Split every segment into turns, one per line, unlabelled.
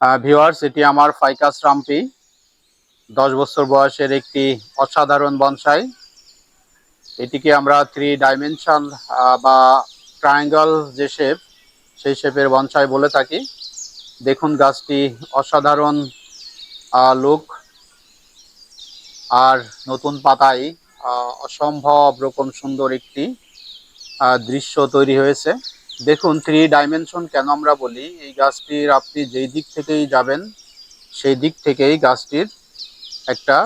Viewers এটি আমার Ficus রাম্পি, দশ বছর বয়সের একটি অসাধারণ বনসাই। এটিকে আমরা থ্রি ডাইমেনশন বা ট্রায়াঙ্গল যে শেপ সেই শেপের বনসাই বলে থাকি। দেখুন গাছটি অসাধারণ লুক আর নতুন পাতায় অসম্ভব রকম সুন্দর একটি দৃশ্য তৈরি হয়েছে। দেখুন থ্রি ডাইমেনশন কেন আমরা বলি? এই গাছটির আপনি যেই দিক থেকেই যাবেন, সেই দিক থেকেই গাছটির একটা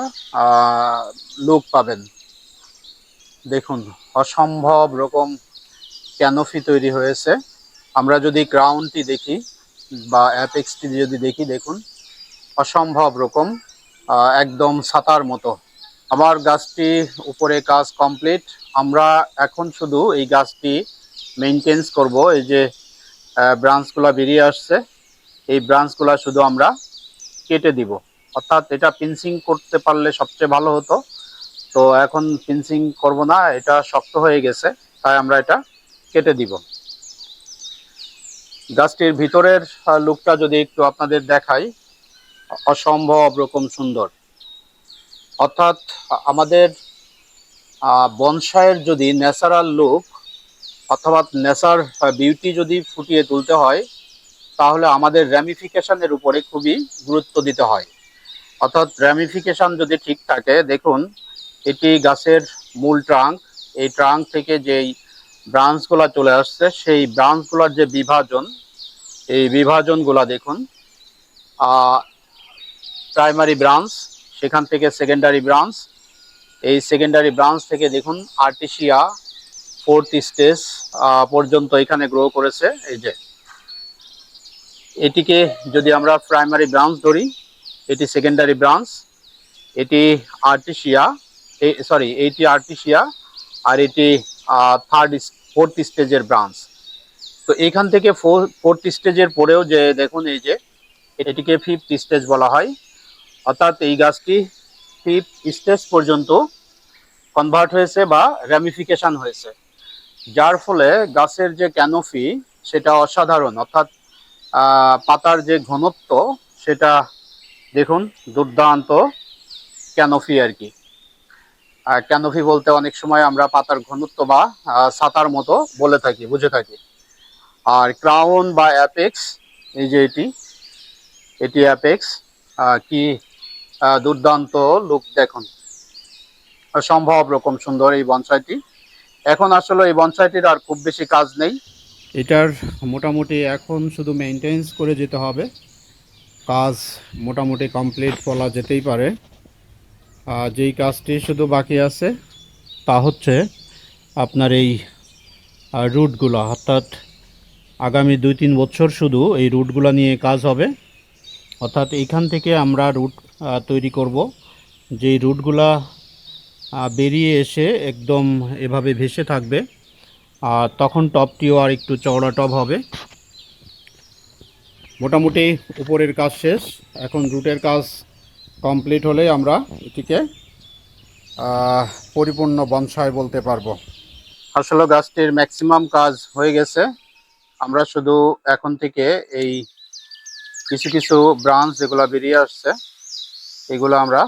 লুক পাবেন। দেখুন, অসম্ভব রকম ক্যানোফি তৈরি হয়েছে। আমরা যদি ক্রাউনটি দেখি, বা অ্যাপেক্সটি যদি দেখি, দেখুন, অসম্ভব রকম একদম ছাতার মতো। আমার গাছটি উপরে কাজ কমপ্লিট আমরা এখন শুধু এই গাছটি মেনটেন্স করব, এই যে ব্রাঞ্চগুলো বেরিয়ে আসছে, এই ব্রাঞ্চগুলো শুধু আমরা কেটে দিব। অর্থাৎ এটা পিনসিং করতে পারলে সবচেয়ে ভালো হতো। তো এখন পিনসিং করব না, এটা শক্ত হয়ে গেছে, তাই আমরা এটা কেটে দিব। গাছটির ভিতরের লুকটা যদি একটু আপনাদের দেখাই, অসম্ভব রকম সুন্দর। অর্থাৎ আমাদের বনসায়ের যদি ন্যাচারাল লুক অথবা নেচার বিউটি যদি ফুটিয়ে তুলতে হয়, তাহলে আমাদের র্যামিফিকেশানের উপরে খুবই গুরুত্ব দিতে হয়। অর্থাৎ র্যামিফিকেশান যদি ঠিক থাকে, দেখুন, এটি গাছের মূল ট্রাঙ্ক এই ট্রাঙ্ক থেকে যেই ব্রাঞ্চগুলো চলে আসছে, সেই ব্রাঞ্চগুলোর যে বিভাজন, এই বিভাজনগুলা দেখুন প্রাইমারি ব্রাঞ্চ সেখান থেকে সেকেন্ডারি ব্রাঞ্চ এই সেকেন্ডারি ব্রাঞ্চ থেকে দেখুন আর্টিসিয়া ফোর্থ স্টেজ পর্যন্ত এখানে গ্রো করেছে। এই যে, এটিকে যদি আমরা প্রাইমারি ব্রাঞ্চ ধরি, এটি সেকেন্ডারি ব্রাঞ্চ এটি আর্টিসিয়া সরি এইটি আর্টিসিয়া আর এটি থার্ড ফোর্থ স্টেজের ব্রাঞ্চ তো এখান থেকে ফোর্থ স্টেজের পরেও যে, দেখুন এই যে, এটিকে ফিফথ স্টেজ বলা হয়। অর্থাৎ এই গাছটি ফিফথ স্টেজ পর্যন্ত কনভার্ট হয়েছে বা র্যামিফিকেশন হয়েছে। যার ফলে গাছের যে ক্যানোফি, সেটা অসাধারণ। অর্থাৎ পাতার যে ঘনত্ব, সেটা দেখুন, দুর্দান্ত ক্যানোফি আর কি। ক্যানোফি বলতে অনেক সময় আমরা পাতার ঘনত্ব বা ছাতার মতো বলে থাকি, বুঝে থাকি। আর ক্রাউন বা অ্যাপেক্স, এই যে এটি এটি অ্যাপেক্স কি দুর্দান্ত লুক দেখুন। সম্ভব রকম সুন্দর এই বনসাইটি। এখন আসলে এই বনসাইটির আর খুব বেশি কাজ নেই। এটার মোটামুটি এখন শুধু মেনটেন্স করে যেতে হবে। কাজ মোটামুটি কমপ্লিট বলা যেতেই পারে। আর যেই কাজটি শুধু বাকি আছে, তা হচ্ছে আপনার এই রুটগুলো। অর্থাৎ আগামী দুই তিন বছর শুধু এই রুটগুলো নিয়ে কাজ হবে। অর্থাৎ এইখান থেকে আমরা রুট তৈরি করব। যেই রুটগুলা বেরিয়ে এসে একদম এভাবে ভেসে থাকবে। আর তখন টপটিও আর একটু চওড়া টপ হবে। মোটামুটি উপরের কাজ শেষ। এখন রুটের কাজ কমপ্লিট হলে আমরা এটিকে পরিপূর্ণ বনসাই বলতে পারব। আসলে গাছটির ম্যাক্সিমাম কাজ হয়ে গেছে। আমরা শুধু এখন থেকে এই কিছু কিছু ব্রাঞ্চ যেগুলো বেরিয়ে আসছে, এগুলো আমরা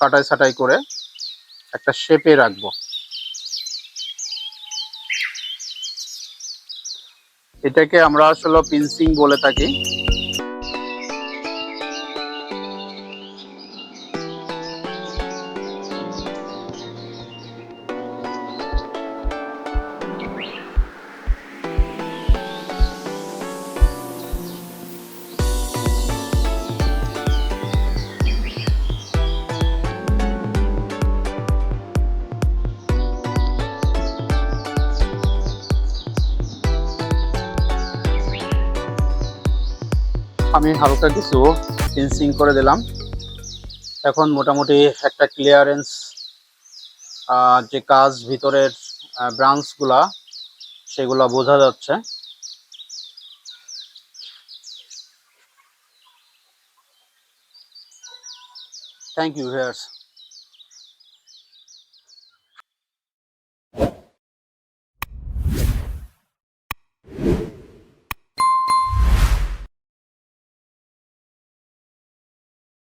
কাটাই ছাটাই করে একটা শেপে রাখব। এটাকে আমরা আসলে পিনসিং বলে থাকি। আমি হালকা কিছু ফিনিশিং করে দিলাম। এখন মোটামুটি একটা ক্লিয়ারেন্স যে কাজ ভিতরের ব্রাঞ্চগুলা সেগুলা বোঝা যাচ্ছে। Thank you viewers